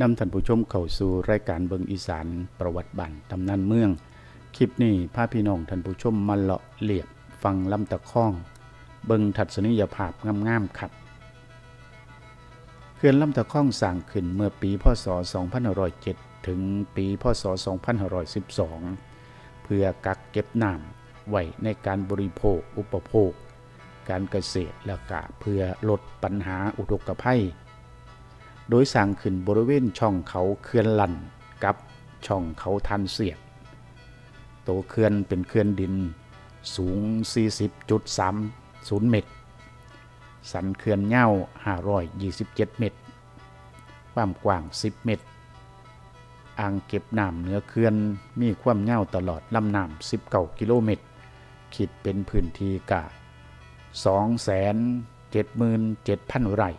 นำท่านผู้ชมเข้าสู่รายการเบิงอีสานประวัติบันตำนานเมือง คลิปนี้พาพี่น้องท่านผู้ชมมาเลาะเลียบฟังลำตะข้อง เบิงทัศนียภาพงามๆครับเขื่อนลำตะข้องสร้างขึ้นเมื่อปีพศ 2507 ถึงปีพศ 2512 เพื่อกักเก็บน้ำไว้ในการบริโภคอุปโภค การเกษตรและกะเพื่อลดปัญหาอุทกภัย โดยสร้างขึ้นบริเวณช่องเขาเขื่อนลันกับช่องเขาทันเสียดโตวเขื่อนเป็นเขื่อนดินสูง 40.30 เมตร สันเขื่อนเง่า527 เมตร ความกว้าง 10 เมตร อ่างเก็บน้ำเหนือเขื่อนมีความเง่าตลอดลำน้ำ19 กิโลเมตร คิดเป็นพื้นที่กะ277,000 ไร่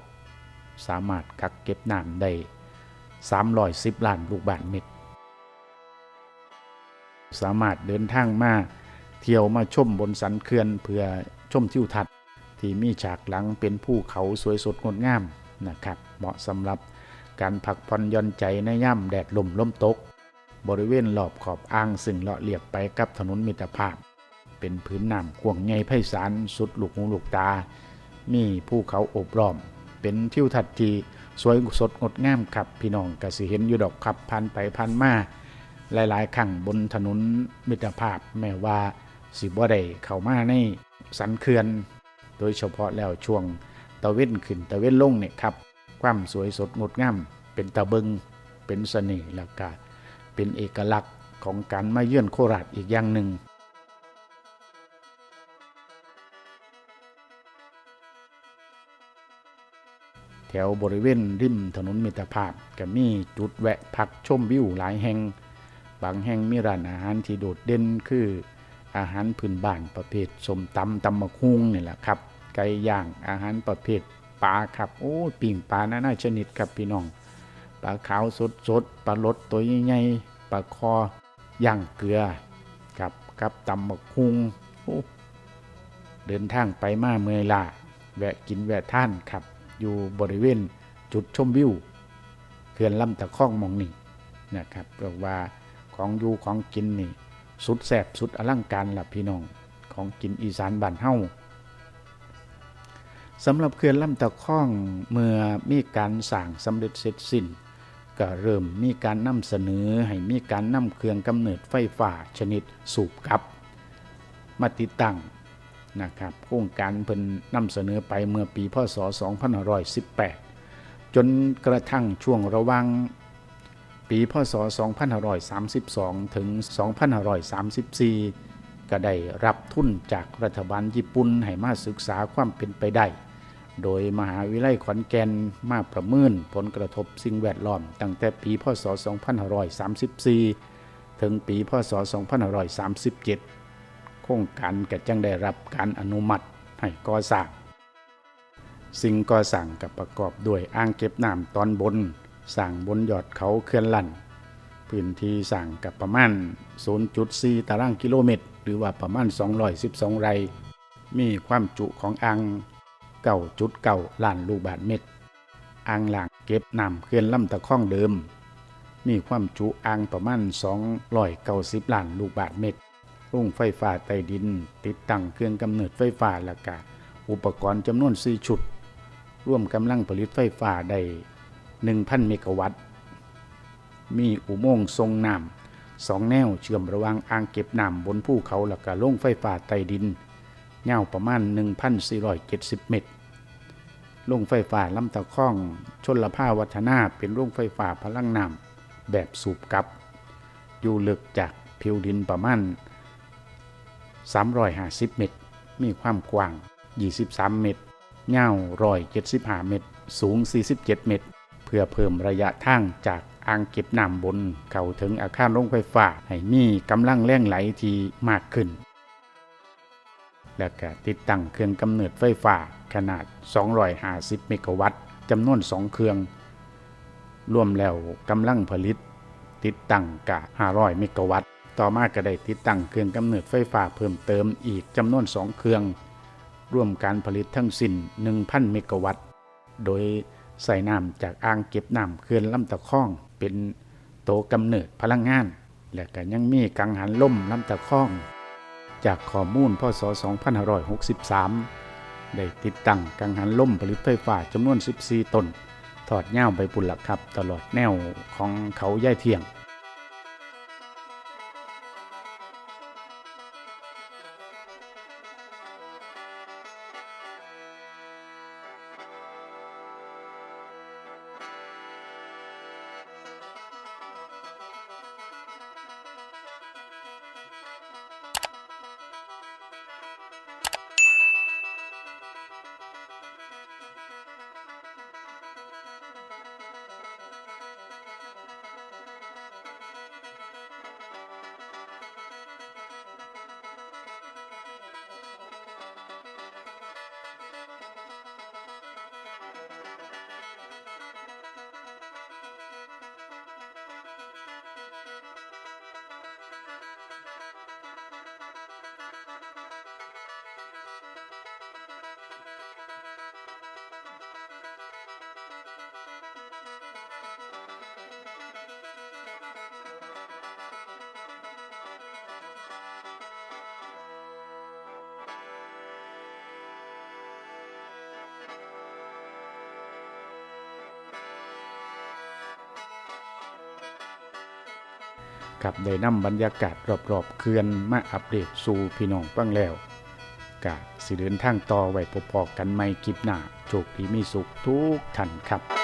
สามารถกักเก็บน้ำได้310ล้านลูกบาศก์เมตร สามารถเดินทางมาเที่ยวมาชมบนสันเขื่อนเพื่อชมทิวทัศน์ที่มีฉากหลังเป็นภูเขาสวยสดงดงามนะครับเหมาะสำหรับการพักผ่อนย่อนใจในย่ำแดดลมลมตก บริเวณรอบขอบอ่างซึ่งเลาะเลียบไปกับถนนมิตรภาพ เป็นพื้นน้ำกว้างใหญ่ไพศาลสุดลูกหูลูกตา มีภูเขาโอบล้อม เป็นทิวทัศน์ที่สวยสดงดงามครับพี่น้องก็สิเห็นอยู่ดอกขับผ่านไปผ่านมาหลายๆครั้งบนถนนมิตรภาพแม้ว่าสิบ่ได้เข้ามาในสันเขื่อน โดยเฉพาะแล้วช่วงตะเว้นขึ้นตะเว้นลงเนี่ยครับ ความสวยสดงดงามเป็นตะเบิงเป็นเสน่ห์แล้วก็เป็นเอกลักษณ์ของการมาเยือนโคราชอีกอย่างหนึ่ง วบริเวณริมถนนมิตรภาพก็มีจุดแวะพักชมวิวหลายแห่ง บางแห่งมีร้านอาหารที่โดดเด่นคืออาหารพื้นบ้านประเภทสมตำตำมะคุงนี่แหละครับไก่ย่างอาหารประเภทปลาครับโอ้ปิ่งปลานานาชนิดครับพี่น้องปลาขาวสดสดปลาลดตัวใหญ่ๆปลาคอย่างเกลือกับกับตำมะคุงโอ้เดินทางไปมาเมื่อยลาแวะกินแวะท่านครับ อยู่บริเวณจุดชมวิวเขื่อนลำตะคองมองนี่นะครับเรียกว่าของอยู่ของกินนี่สุดแสบสุดอลังการล่ะพี่น้องของกินอีสานบ้านเฮาสำหรับเขื่อนลำตะคองเมื่อมีการสั่งสำเร็จเสร็จสิ้น ก็เริ่มมีการนำเสนอให้มีการนำเครื่องกำเนิดไฟฟ้าชนิดสูบกับ มาติดตั้ง นะครับโครงการเพิ่นนำเสนอไปเมื่อปีพศ 2518 จนกระทั่งช่วงระว่างปีพศ 2532 ถึง 2534 ก็ได้รับทุนจากรัฐบาลญี่ปุ่นให้มาศึกษาความเป็นไปได้ โดยมหาวิทยาลัยขอนแก่นมาประเมินผลกระทบสิ่งแวดล้อม ตั้งแต่ปีพศ 2534 ถึงปีพศ 2537 ครงการก็จังได้รับการอนุมัติให้ก่อสร้าง สิ่งก่อสร้างกับประกอบด้วยอ่างเก็บน้ำตอนบนสร้างบนยอดเขาเขื่อนลั่น พื้นที่สร้างกับประมาณ 0.4 ตารางกิโลเมตร หรือว่าประมาณ 212 ไร่ มีความจุของอ่าง9.9ล้านลูกบาศก์เมตรอ่างหล้างเก็บน้ำเขื่อนลำตะคองเดิม มีความจุอ่างประมาณ290ล้านลูกบาศก์เมตร รงไฟฟ้าใต้ดิน ติดตั้งเครื่องกำเนิดไฟฟ้าและกะอุปกรณ์จำนวน 4 ชุด ร่วมกำลังผลิตไฟฟ้าได้ 1,000 เมกะวัตต์ มีอุโมงค์ทรงน้ำสองแนวเชื่อมระหว่างอ่างเก็บน้ำบนภูเขาและก็โรงไฟฟ้าใต้ดินยาวประมาณ 1,470 เมตรโรงไฟฟ้าลำตะคอง ชนละภาวัฒนาเป็นโรงไฟฟ้าพลังน้ำแบบสูบกับ อยู่ลึกจากผิวดินประมาณ 350 เมตร มีความกว้าง 23 เมตรยาว175 เมตร สูง 47 เมตร เพื่อเพิ่มระยะทางจากอ่างเก็บน้ำบน เข้าถึงอาคารโรงไฟฟ้า ให้มีกำลังแรงไหลที่มากขึ้น และก็ติดตั้งเครื่องกำเนิดไฟฟ้าขนาด 250 เมกะวัตต์จำนวน 2 เครื่อง รวมแล้วกำลังผลิต ติดตั้งกะ500 เมกะวัตต์ ต่อมาก็ได้ติดตั้งเครื่องกำเนิดไฟฟ้าเพิ่มเติมอีกจำนวน 2 เครื่อง ร่วมการผลิตทั้งสิ้น 1,000 เมกะวัตต์ โดยใส่น้ำจากอ่างเก็บน้ำเขื่อนลำตะคองเป็นโตกำเนิดพลังงาน และก็ยังมีกังหันล่มลำตะคอง จากข้อมูลพศ 2563 ได้ติดตั้งกังหันล่มผลิตไฟฟ้าจำนวน 14 ตน ถอดย่าวไปปุ่นหลักครับ ตลอดแนวของเขาย่ายเทียง กับได้นำบรรยากาศรอบๆเขื่อนมาอัปเดตสู่พี่น้องฟังแล้วกะสิเดินทางต่อไว้พบๆกันใหม่คลิปหน้าโชคดีมีสุขทุกท่านครับ